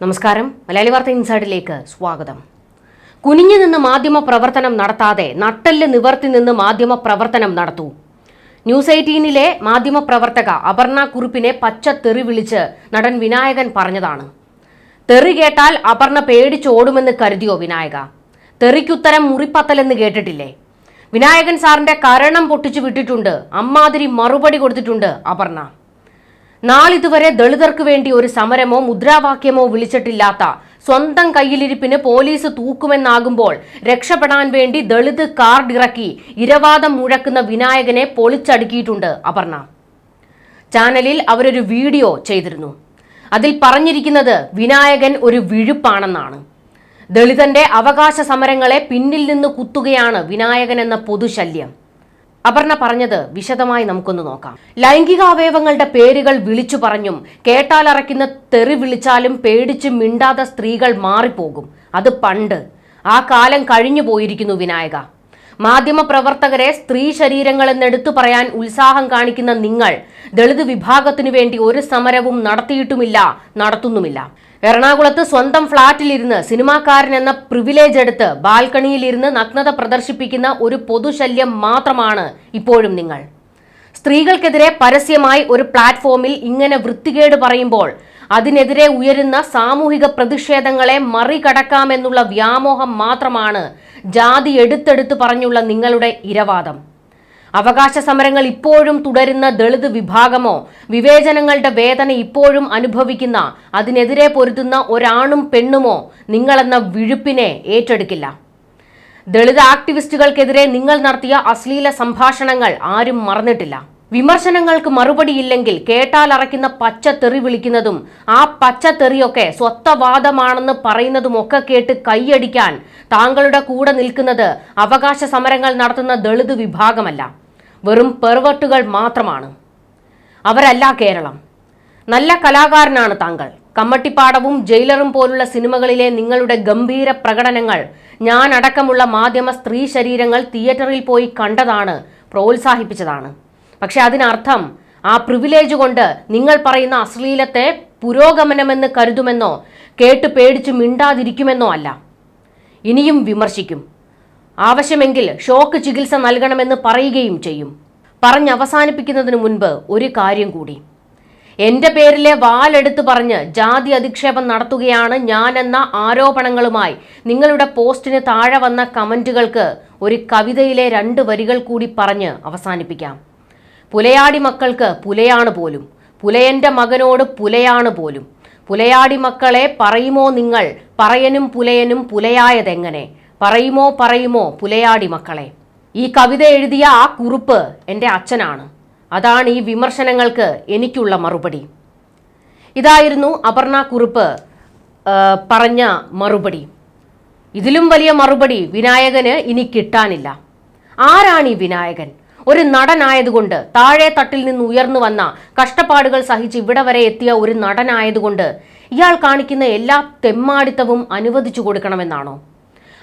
നമസ്കാരം. മലയാളി വാർത്ത ഇൻസൈഡിലേക്ക് സ്വാഗതം. കുനിഞ്ഞു നിന്ന് മാധ്യമ പ്രവർത്തനം നടത്താതെ നട്ടൽ നിവർത്തി നിന്ന് മാധ്യമ പ്രവർത്തനം നടത്തൂ. ന്യൂസ് എയ്റ്റീനിലെ മാധ്യമ പ്രവർത്തക അപർണ കുറുപ്പിനെ പച്ച തെറി വിളിച്ച് നടൻ വിനായകൻ പറഞ്ഞതാണ്. തെറി കേട്ടാൽ അപർണ പേടിച്ചോടുമെന്ന് കരുതിയോ വിനായക? തെറിക്കുത്തരം മുറിപ്പത്തലെന്ന് കേട്ടിട്ടില്ലേ? വിനായകൻ സാറിന്റെ കരണം പൊട്ടിച്ചു വിട്ടിട്ടുണ്ട്. അമ്മാതിരി മറുപടി കൊടുത്തിട്ടുണ്ട് അപർണ. നാളിതുവരെ ദളിതർക്ക് വേണ്ടി ഒരു സമരമോ മുദ്രാവാക്യമോ വിളിച്ചിട്ടില്ലാത്ത സ്വന്തം കയ്യിലിരിപ്പിന് പോലീസ് തൂക്കുമെന്നാകുമ്പോൾ രക്ഷപ്പെടാൻ വേണ്ടി ദളിത് കാർഡ് ഇറക്കി ഇരവാദം മുഴക്കുന്ന വിനായകനെ പൊളിച്ചടുക്കിയിട്ടുണ്ട് അപർണ. ചാനലിൽ അവരൊരു വീഡിയോ ചെയ്തിരുന്നു. അതിൽ പറഞ്ഞിരിക്കുന്നത് വിനായകൻ ഒരു വിഴുപ്പാണെന്നാണ്. ദളിതന്റെ അവകാശ സമരങ്ങളെ പിന്നിൽ നിന്ന് കുത്തുകയാണ് വിനായകൻ എന്ന പൊതുശല്യം. അപർണ പറഞ്ഞത് വിശദമായി നമുക്കൊന്ന് നോക്കാം. ലൈംഗിക അവയവങ്ങളുടെ പേരുകൾ വിളിച്ചു പറഞ്ഞും കേട്ടാലറയ്ക്കുന്ന തെറി വിളിച്ചാലും പേടിച്ച് മിണ്ടാതെ സ്ത്രീകൾ മാറിപ്പോകും. അത് പണ്ട്. ആ കാലം കഴിഞ്ഞു പോയിരിക്കുന്നു വിനായക. മാധ്യമപ്രവർത്തകരെ സ്ത്രീ ശരീരങ്ങൾ എന്നെടുത്തു പറയാൻ ഉത്സാഹം കാണിക്കുന്ന നിങ്ങൾ ദളിത് വിഭാഗത്തിനു വേണ്ടി ഒരു സമരവും നടത്തിയിട്ടുമില്ല നടത്തുന്നുമില്ല. എറണാകുളത്ത് സ്വന്തം ഫ്ളാറ്റിലിരുന്ന് സിനിമാക്കാരൻ എന്ന പ്രിവിലേജ് എടുത്ത് ബാൽക്കണിയിലിരുന്ന് നഗ്നത പ്രദർശിപ്പിക്കുന്ന ഒരു പൊതുശല്യം മാത്രമാണ് ഇപ്പോഴും നിങ്ങൾ. സ്ത്രീകൾക്കെതിരെ പരസ്യമായി ഒരു പ്ലാറ്റ്ഫോമിൽ ഇങ്ങനെ വൃത്തികേട് പറയുമ്പോൾ അതിനെതിരെ ഉയരുന്ന സാമൂഹിക പ്രതിഷേധങ്ങളെ മറികടക്കാമെന്നുള്ള വ്യാമോഹം മാത്രമാണ് ജാതി എടുത്തെടുത്ത് പറഞ്ഞുള്ള നിങ്ങളുടെ ഇരവാദം. അവകാശ സമരങ്ങൾ ഇപ്പോഴും തുടരുന്ന ദളിത് വിഭാഗമോ വിവേചനങ്ങളുടെ വേദന ഇപ്പോഴും അനുഭവിക്കുന്ന അതിനെതിരെ പൊരുതുന്ന ഒരാണും പെണ്ണുമോ നിങ്ങളെന്ന വിഴുപ്പിനെ ഏറ്റെടുക്കില്ല. ദളിത് ആക്ടിവിസ്റ്റുകൾക്കെതിരെ നിങ്ങൾ നടത്തിയ അശ്ലീല സംഭാഷണങ്ങൾ ആരും മറന്നിട്ടില്ല. വിമർശനങ്ങൾക്ക് മറുപടിയില്ലെങ്കിൽ കേട്ടാലറയ്ക്കുന്ന പച്ച തെറി വിളിക്കുന്നതും ആ പച്ച തെറിയൊക്കെ സ്വത്തവാദമാണെന്ന് പറയുന്നതുമൊക്കെ കേട്ട് കൈയടിക്കാൻ താങ്കളുടെ കൂടെ നിൽക്കുന്നത് അവകാശ സമരങ്ങൾ നടത്തുന്ന ദളിത് വിഭാഗമല്ല. വെറും പെർവട്ടുകൾ മാത്രമാണ്. അവരല്ല കേരളം. നല്ല കലാകാരനാണ് താങ്കൾ. കമ്മട്ടിപ്പാടവും ജയിലറും പോലുള്ള സിനിമകളിലെ നിങ്ങളുടെ ഗംഭീര പ്രകടനങ്ങൾ ഞാൻ അടക്കമുള്ള മാധ്യമ സ്ത്രീ ശരീരങ്ങൾ തിയേറ്ററിൽ പോയി കണ്ടതാണ് പ്രോത്സാഹിപ്പിച്ചതാണ്. പക്ഷെ അതിനർത്ഥം ആ പ്രിവിലേജ് കൊണ്ട് നിങ്ങൾ പറയുന്ന അശ്ലീലത്തെ പുരോഗമനമെന്ന് കരുതുമെന്നോ കേട്ട് പേടിച്ച് മിണ്ടാതിരിക്കുമെന്നോ അല്ല. ഇനിയും വിമർശിക്കും. ആവശ്യമെങ്കിൽ ഷോക്ക് ചികിത്സ നൽകണമെന്ന് പറയുകയും ചെയ്യും. പറഞ്ഞവസാനിപ്പിക്കുന്നതിന് മുൻപ് ഒരു കാര്യം കൂടി. എന്റെ പേരിലെ വാലെടുത്ത് പറഞ്ഞ് ജാതി അധിക്ഷേപം നടത്തുകയാണ് ഞാനെന്ന ആരോപണങ്ങളുമായി നിങ്ങളുടെ പോസ്റ്റിന് താഴെ വന്ന കമന്റുകൾക്ക് ഒരു കവിതയിലെ രണ്ട് വരികൾ കൂടി പറഞ്ഞ് അവസാനിപ്പിക്കാം. പുലയാടി മക്കൾക്ക് പുലയാണ് പോലും. പുലയന്റെ മകനോട് പുലയാണ് പോലും. പുലയാടി മക്കളെ പറയുമോ നിങ്ങൾ? പറയനും പുലയനും പുലയായതെങ്ങനെ? പറയുമോ പറയുമോ പുലയാടി മക്കളെ. ഈ കവിത എഴുതിയ ആ കുറിപ്പ് എന്റെ അച്ഛനാണ്. അതാണ് ഈ വിമർശനങ്ങൾക്ക് എനിക്കുള്ള മറുപടി. ഇതായിരുന്നു അപർണ കുറിപ്പ് പറഞ്ഞ മറുപടി. ഇതിലും വലിയ മറുപടി വിനായകന് ഇനി കിട്ടാനില്ല. ആരാണ് ഈ വിനായകൻ? ഒരു നടനായതുകൊണ്ട് താഴെ തട്ടിൽ നിന്ന് ഉയർന്നു വന്ന കഷ്ടപ്പാടുകൾ സഹിച്ച് ഇവിടെ വരെ എത്തിയ ഒരു നടനായതുകൊണ്ട് ഇയാൾ കാണിക്കുന്ന എല്ലാ തെമ്മാടിത്തവും അനുവദിച്ചു കൊടുക്കണമെന്നാണോ?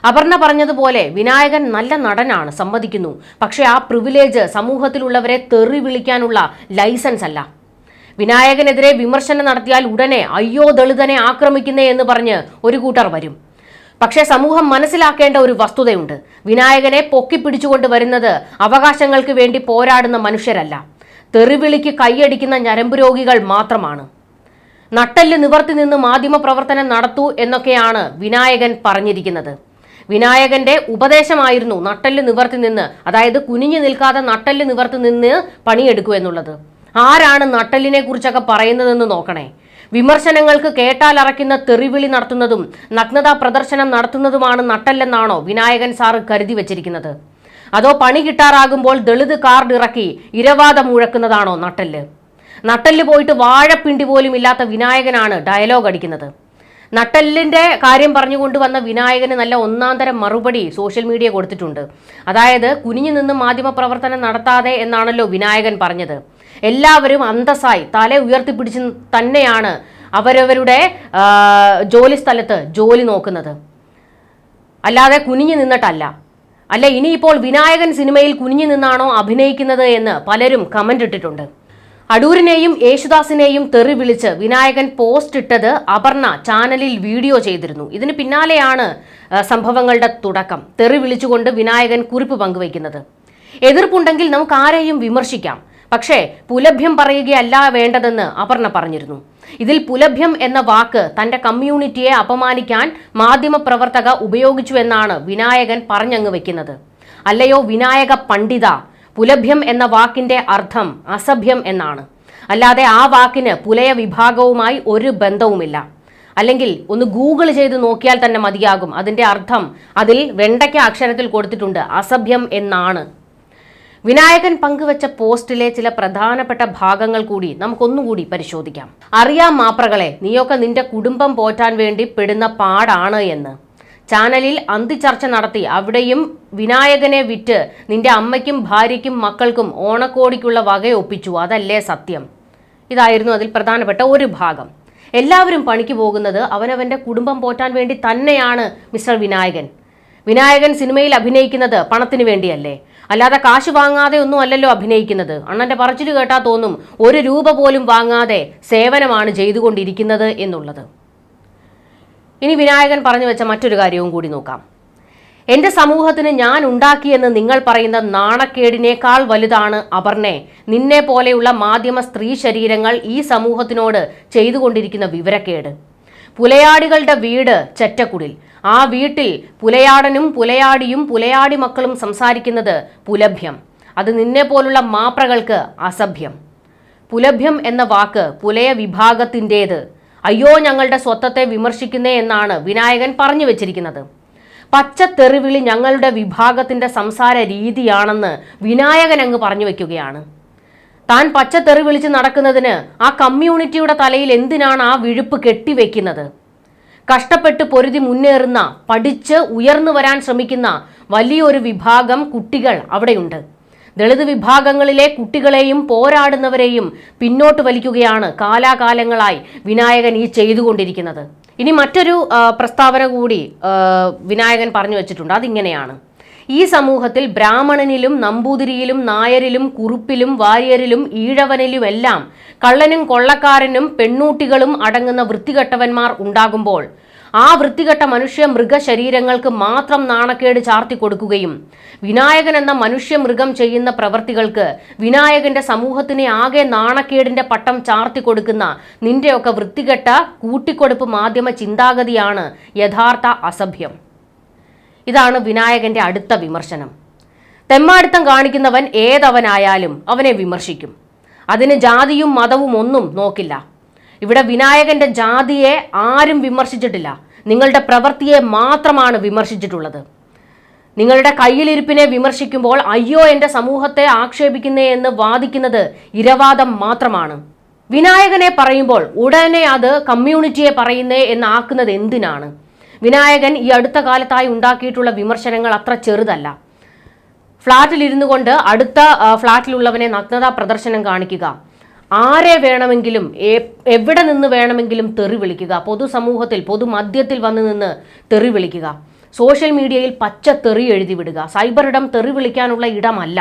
അപർണ പറഞ്ഞതുപോലെ വിനായകൻ നല്ല നടനാണ് സമ്മതിക്കുന്നു. പക്ഷേ ആ പ്രിവിലേജ് സമൂഹത്തിലുള്ളവരെ തെറി വിളിക്കാനുള്ള ലൈസൻസ് അല്ല. വിനായകനെതിരെ വിമർശനം നടത്തിയാൽ ഉടനെ അയ്യോ ദളിതനെ ആക്രമിക്കുന്നേ എന്ന് പറഞ്ഞ് ഒരു കൂട്ടർ വരും. പക്ഷേ സമൂഹം മനസ്സിലാക്കേണ്ട ഒരു വസ്തുതയുണ്ട്. വിനായകനെ പൊക്കിപ്പിടിച്ചുകൊണ്ട് വരുന്നത് അവകാശങ്ങൾക്ക് വേണ്ടി പോരാടുന്ന മനുഷ്യരല്ല. തെറിവിളിക്ക് കൈയടിക്കുന്ന ഞരമ്പ് രോഗികൾ മാത്രമാണ്. നട്ടൽ നിവർത്തി നിന്ന് മാധ്യമ പ്രവർത്തനം നടത്തൂ എന്നൊക്കെയാണ് വിനായകൻ പറഞ്ഞിരിക്കുന്നത്. വിനായകന്റെ ഉപദേശമായിരുന്നു നട്ടൽ നിവർത്തി നിന്ന്. അതായത് കുനിഞ്ഞു നിൽക്കാതെ നട്ടൽ നിവർത്തി നിന്ന് പണിയെടുക്കൂ എന്നുള്ളത്. ആരാണ് നട്ടലിനെ കുറിച്ചൊക്കെ പറയുന്നതെന്ന് നോക്കണേ. വിമർശനങ്ങൾക്ക് കേട്ടാൽ കേട്ടാലറയ്ക്കുന്ന തെറിവിളി നടത്തുന്നതും നഗ്നതാ പ്രദർശനം നടത്തുന്നതുമാണ് നട്ടല്ലെന്നാണോ വിനായകൻ സാറ് കരുതി വച്ചിരിക്കുന്നത്. അതോ പണി കിട്ടാറാകുമ്പോൾ ദളിത് കാർഡ് ഇറക്കി ഇരവാദം മുഴക്കുന്നതാണോ നട്ടൽ നട്ടൽ പോയിട്ട് വാഴപ്പിണ്ടി പോലും ഇല്ലാത്ത വിനായകനാണ് ഡയലോഗ് അടിക്കുന്നത്. നട്ടെല്ലിന്റെ കാര്യം പറഞ്ഞുകൊണ്ട് വന്ന വിനായകന് നല്ല ഒന്നാന്തരം മറുപടി സോഷ്യൽ മീഡിയ കൊടുത്തിട്ടുണ്ട്. അതായത് കുനിഞ്ഞു നിന്ന് മാധ്യമ പ്രവർത്തനം നടത്താതെ എന്നാണല്ലോ വിനായകൻ പറഞ്ഞത്. എല്ലാവരും അന്തസ്സായി തല ഉയർത്തിപ്പിടിച്ച് തന്നെയാണ് അവരവരുടെ ജോലി സ്ഥലത്ത് ജോലി നോക്കുന്നത്. അല്ലാതെ കുനിഞ്ഞു നിന്നിട്ടല്ല. അല്ല ഇനിയിപ്പോൾ വിനായകൻ സിനിമയിൽ കുനിഞ്ഞു നിന്നാണോ അഭിനയിക്കുന്നത് എന്ന് പലരും കമന്റ് ഇട്ടിട്ടുണ്ട്. അടൂരിനെയും യേശുദാസിനെയും തെറി വിളിച്ച് വിനായകൻ പോസ്റ്റ് ഇട്ടത് അപർണ ചാനലിൽ വീഡിയോ ചെയ്തിരുന്നു. ഇതിന് പിന്നാലെയാണ് സംഭവങ്ങളുടെ തുടക്കം. തെറി വിളിച്ചുകൊണ്ട് വിനായകൻ കുറിപ്പ് പങ്കുവയ്ക്കുന്നത്. എതിർപ്പുണ്ടെങ്കിൽ നമുക്ക് ആരെയും വിമർശിക്കാം. പക്ഷേ പുലഭ്യം പറയുകയല്ല വേണ്ടതെന്ന് അപർണ പറഞ്ഞിരുന്നു. ഇതിൽ പുലഭ്യം എന്ന വാക്ക് തന്റെ കമ്മ്യൂണിറ്റിയെ അപമാനിക്കാൻ മാധ്യമപ്രവർത്തക ഉപയോഗിച്ചു എന്നാണ് വിനായകൻ പറഞ്ഞങ്ങ് വെക്കുന്നത് അല്ലയോ വിനായക പണ്ഡിത പുലഭ്യം എന്ന വാക്കിന്റെ അർത്ഥം അസഭ്യം എന്നാണ്. അല്ലാതെ ആ വാക്കിന് പുലയ വിഭാഗവുമായി ഒരു ബന്ധവുമില്ല. അല്ലെങ്കിൽ ഒന്ന് ഗൂഗിൾ ചെയ്ത് നോക്കിയാൽ തന്നെ മതിയാകും. അതിന്റെ അർത്ഥം അതിൽ വെണ്ടയ്ക്ക അക്ഷരത്തിൽ കൊടുത്തിട്ടുണ്ട് അസഭ്യം എന്നാണ്. വിനായകൻ പങ്കുവച്ച പോസ്റ്റിലെ ചില പ്രധാനപ്പെട്ട ഭാഗങ്ങൾ കൂടി നമുക്കൊന്നുകൂടി പരിശോധിക്കാം. അറിയാം മാപ്രകളെ നീയൊക്കെ നിന്റെ കുടുംബം പോറ്റാൻ വേണ്ടി പെടുന്ന പാടാണ് എന്ന്. ചാനലിൽ അന്തിച്ചർച്ച നടത്തി. അവിടെയും വിനായകനെ വിറ്റ് നിന്റെ അമ്മയ്ക്കും ഭാര്യയ്ക്കും മക്കൾക്കും ഓണക്കോടിക്കുള്ള വകയൊപ്പിച്ചു അതല്ലേ സത്യം. ഇതായിരുന്നു അതിൽ പ്രധാനപ്പെട്ട ഒരു ഭാഗം. എല്ലാവരും പണിക്ക് പോകുന്നത് അവനവന്റെ കുടുംബം പോറ്റാൻ വേണ്ടി തന്നെയാണ് മിസ്റ്റർ വിനായകൻ. വിനായകൻ സിനിമയിൽ അഭിനയിക്കുന്നത് പണത്തിന് വേണ്ടിയല്ലേ? അല്ലാതെ കാശ് വാങ്ങാതെ ഒന്നും അല്ലല്ലോ അഭിനയിക്കുന്നത്. അണ്ണന്റെ പറച്ചിൽ കേട്ടാ തോന്നും ഒരു രൂപ പോലും വാങ്ങാതെ സേവനമാണ് ചെയ്തുകൊണ്ടിരിക്കുന്നത് എന്നുള്ളത്. ഇനി വിനായകൻ പറഞ്ഞു വെച്ച മറ്റൊരു കാര്യവും കൂടി നോക്കാം. എന്റെ സമൂഹത്തിന് ഞാൻ ഉണ്ടാക്കിയെന്ന് നിങ്ങൾ പറയുന്ന നാണക്കേടിനേക്കാൾ വലുതാണ് അപർണെ. നിന്നെ പോലെയുള്ള മാധ്യമ സ്ത്രീ ശരീരങ്ങൾ ഈ സമൂഹത്തിനോട് ചെയ്തുകൊണ്ടിരിക്കുന്ന വിവരക്കേട്. പുലയാടികളുടെ വീട് ചെറ്റക്കുടിൽ. ആ വീട്ടിൽ പുലയാടനും പുലയാടിയും പുലയാടി മക്കളും സംസാരിക്കുന്നത് പുലഭ്യം. അത് നിന്നെ പോലുള്ള മാപ്രകൾക്ക് അസഭ്യം. പുലഭ്യം എന്ന വാക്ക് പുലയ വിഭാഗത്തിന്റേത്. അയ്യോ ഞങ്ങളുടെ സ്വത്വത്തെ വിമർശിക്കുന്നേ എന്നാണ് വിനായകൻ പറഞ്ഞു വെച്ചിരിക്കുന്നത്. പച്ച തെറിവിളി ഞങ്ങളുടെ വിഭാഗത്തിന്റെ സംസാര രീതിയാണെന്ന് വിനായകൻ അങ്ങ് പറഞ്ഞു വെക്കുകയാണ്. താൻ പച്ചത്തെറി വിളിച്ച് നടക്കുന്നതിന് ആ കമ്മ്യൂണിറ്റിയുടെ തലയിൽ എന്തിനാണ് ആ വിഴുപ്പ് കെട്ടിവെക്കുന്നത്? കഷ്ടപ്പെട്ട് പൊരുതി മുന്നേറുന്ന പഠിച്ച് ഉയർന്നു വരാൻ ശ്രമിക്കുന്ന വലിയൊരു വിഭാഗം കുട്ടികൾ അവിടെയുണ്ട്. ദളിത് വിഭാഗങ്ങളിലെ കുട്ടികളെയും പോരാടുന്നവരെയും പിന്നോട്ട് വലിക്കുകയാണ് കാലാകാലങ്ങളായി വിനായകൻ ഈ ചെയ്തുകൊണ്ടിരിക്കുന്നത്. ഇനി മറ്റൊരു പ്രസ്താവന കൂടി വിനായകൻ പറഞ്ഞു വെച്ചിട്ടുണ്ട്. അതിങ്ങനെയാണ്. ഈ സമൂഹത്തിൽ ബ്രാഹ്മണനിലും നമ്പൂതിരിയിലും നായരിലും കുറുപ്പിലും വാര്യരിലും ഈഴവനിലുമെല്ലാം കള്ളനും കൊള്ളക്കാരനും പെണ്ണൂട്ടികളും അടങ്ങുന്ന വൃത്തികെട്ടവന്മാർ ഉണ്ടാകുമ്പോൾ ആ വൃത്തികെട്ട മനുഷ്യ മൃഗശരീരങ്ങൾക്ക് മാത്രം നാണക്കേട് ചാർത്തി കൊടുക്കുകയും വിനായകൻ എന്ന മനുഷ്യ മൃഗം ചെയ്യുന്ന പ്രവൃത്തികൾക്ക് വിനായകന്റെ സമൂഹത്തിനെ ആകെ നാണക്കേടിന്റെ പട്ടം ചാർത്തി കൊടുക്കുന്ന നിന്റെയൊക്കെ വൃത്തികെട്ട കൂട്ടിക്കൊടുപ്പ് മാധ്യമ ചിന്താഗതിയാണ് യഥാർത്ഥ അസഭ്യം. ഇതാണ് വിനായകന്റെ അടുത്ത വിമർശനം. തെമ്മാടിത്തം കാണിക്കുന്നവൻ ഏതവനായാലും അവനെ വിമർശിക്കും. അതിന് ജാതിയും മതവും ഒന്നും നോക്കില്ല. ഇവിടെ വിനായകന്റെ ജാതിയെ ആരും വിമർശിച്ചിട്ടില്ല. നിങ്ങളുടെ പ്രവൃത്തിയെ മാത്രമാണ് വിമർശിച്ചിട്ടുള്ളത്. നിങ്ങളുടെ കയ്യിലിരിപ്പിനെ വിമർശിക്കുമ്പോൾ അയ്യോ എന്റെ സമൂഹത്തെ ആക്ഷേപിക്കുന്നേ എന്ന് വാദിക്കുന്നത് ഇരവാദം മാത്രമാണ്. വിനായകനെ പറയുമ്പോൾ ഉടനെ അത് കമ്മ്യൂണിറ്റിയെ പറയുന്നേ എന്നാക്കുന്നത് എന്തിനാണ്? വിനായകൻ ഈ അടുത്ത കാലത്തായി ഉണ്ടാക്കിയിട്ടുള്ള വിമർശനങ്ങൾ അത്ര ചെറുതല്ല. ഫ്ളാറ്റിലിരുന്നു കൊണ്ട് അടുത്ത ഫ്ളാറ്റിലുള്ളവനെ നഗ്നതാ പ്രദർശനം കാണിക്കുക. ആരെ വേണമെങ്കിലും എവിടെ നിന്ന് വേണമെങ്കിലും തെറി വിളിക്കുക പൊതുസമൂഹത്തിൽ പൊതുമധ്യത്തിൽ വന്ന് നിന്ന് തെറി വിളിക്കുക സോഷ്യൽ മീഡിയയിൽ പച്ച തെറി എഴുതി വിടുക സൈബർ ഇടം തെറി വിളിക്കാനുള്ള ഇടമല്ല.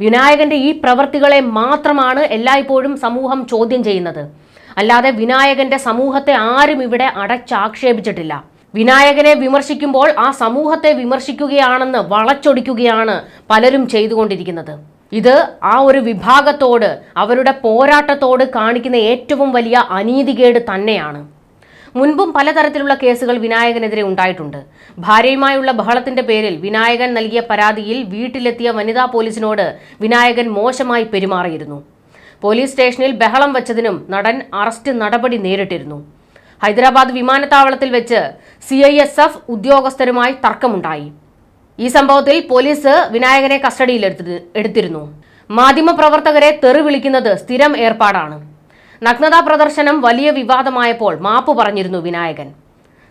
വിനായകന്റെ ഈ പ്രവൃത്തികളെ മാത്രമാണ് എല്ലായ്പ്പോഴും സമൂഹം ചോദ്യം ചെയ്യുന്നത്. അല്ലാതെ വിനായകന്റെ സമൂഹത്തെ ആരും ഇവിടെ അടച്ചാക്ഷേപിച്ചിട്ടില്ല. വിനായകനെ വിമർശിക്കുമ്പോൾ ആ സമൂഹത്തെ വിമർശിക്കുകയാണെന്ന് വളച്ചൊടിക്കുകയാണ് പലരും ചെയ്തുകൊണ്ടിരിക്കുന്നത്. ഇത് ആ ഒരു വിഭാഗത്തോട് അവരുടെ പോരാട്ടത്തോട് കാണിക്കുന്ന ഏറ്റവും വലിയ അനീതികേട് തന്നെയാണ്. മുൻപും പലതരത്തിലുള്ള കേസുകൾ വിനായകനെതിരെ ഉണ്ടായിട്ടുണ്ട്. ഭാര്യയുമായുള്ള ബഹളത്തിന്റെ പേരിൽ വിനായകൻ നൽകിയ പരാതിയിൽ വീട്ടിലെത്തിയ വനിതാ പോലീസിനോട് വിനായകൻ മോശമായി പെരുമാറിയിരുന്നു. പോലീസ് സ്റ്റേഷനിൽ ബഹളം വച്ചതിനും നടൻ അറസ്റ്റ് നടപടി നേരിട്ടിരുന്നു. ഹൈദരാബാദ് വിമാനത്താവളത്തിൽ വെച്ച് സി ഉദ്യോഗസ്ഥരുമായി തർക്കമുണ്ടായി. ഈ സംഭവത്തിൽ പോലീസ് വിനായകനെ കസ്റ്റഡിയിൽ എടുത്തിരുന്നു. മാധ്യമപ്രവർത്തകരെ തെറി വിളിക്കുന്നത് സ്ഥിരം ഏർപ്പാടാണ്. നഗ്നതാ പ്രദർശനം വലിയ വിവാദമായപ്പോൾ മാപ്പ് പറഞ്ഞിരുന്നു വിനായകൻ.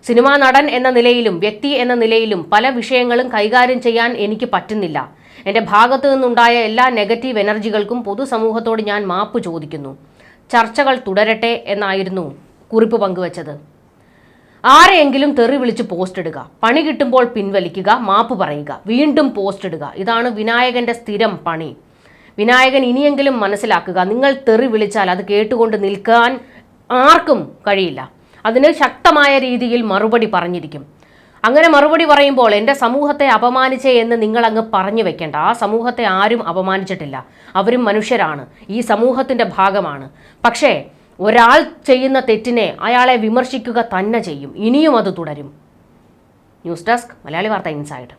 സിനിമാ നടൻ എന്ന നിലയിലും വ്യക്തി എന്ന നിലയിലും പല വിഷയങ്ങളും കൈകാര്യം ചെയ്യാൻ എനിക്ക് പറ്റുന്നില്ല. എന്റെ ഭാഗത്തു നിന്നുണ്ടായ എല്ലാ നെഗറ്റീവ് എനർജികൾക്കും പൊതുസമൂഹത്തോട് ഞാൻ മാപ്പ് ചോദിക്കുന്നു. ചർച്ചകൾ തുടരട്ടെ എന്നായിരുന്നു കുറിപ്പ് പങ്കുവച്ചത്. ആരെയെങ്കിലും തെറി വിളിച്ച് പോസ്റ്റ് ഇടുക. പണി കിട്ടുമ്പോൾ പിൻവലിക്കുക മാപ്പ് പറയുക. വീണ്ടും പോസ്റ്റ് ഇടുക. ഇതാണ് വിനായകന്റെ സ്ഥിരം പണി. വിനായകൻ ഇനിയെങ്കിലും മനസ്സിലാക്കുക നിങ്ങൾ തെറി വിളിച്ചാൽ അത് കേട്ടുകൊണ്ട് നിൽക്കാൻ ആർക്കും കഴിയില്ല. അതിന് ശക്തമായ രീതിയിൽ മറുപടി പറഞ്ഞിരിക്കും. അങ്ങനെ മറുപടി പറയുമ്പോൾ എന്റെ സമൂഹത്തെ അപമാനിച്ചേ എന്ന് നിങ്ങൾ അങ്ങ് പറഞ്ഞു വെക്കേണ്ട. ആ സമൂഹത്തെ ആരും അപമാനിച്ചിട്ടില്ല. അവരും മനുഷ്യരാണ്. ഈ സമൂഹത്തിന്റെ ഭാഗമാണ്. പക്ഷേ ഒരാൾ ചെയ്യുന്ന തെറ്റിനെ അയാളെ വിമർശിക്കുക തന്നെ ചെയ്യും. ഇനിയും അത് തുടരും. ന്യൂസ് ഡെസ്ക് മലയാളി വാർത്ത ഇൻസൈഡ്.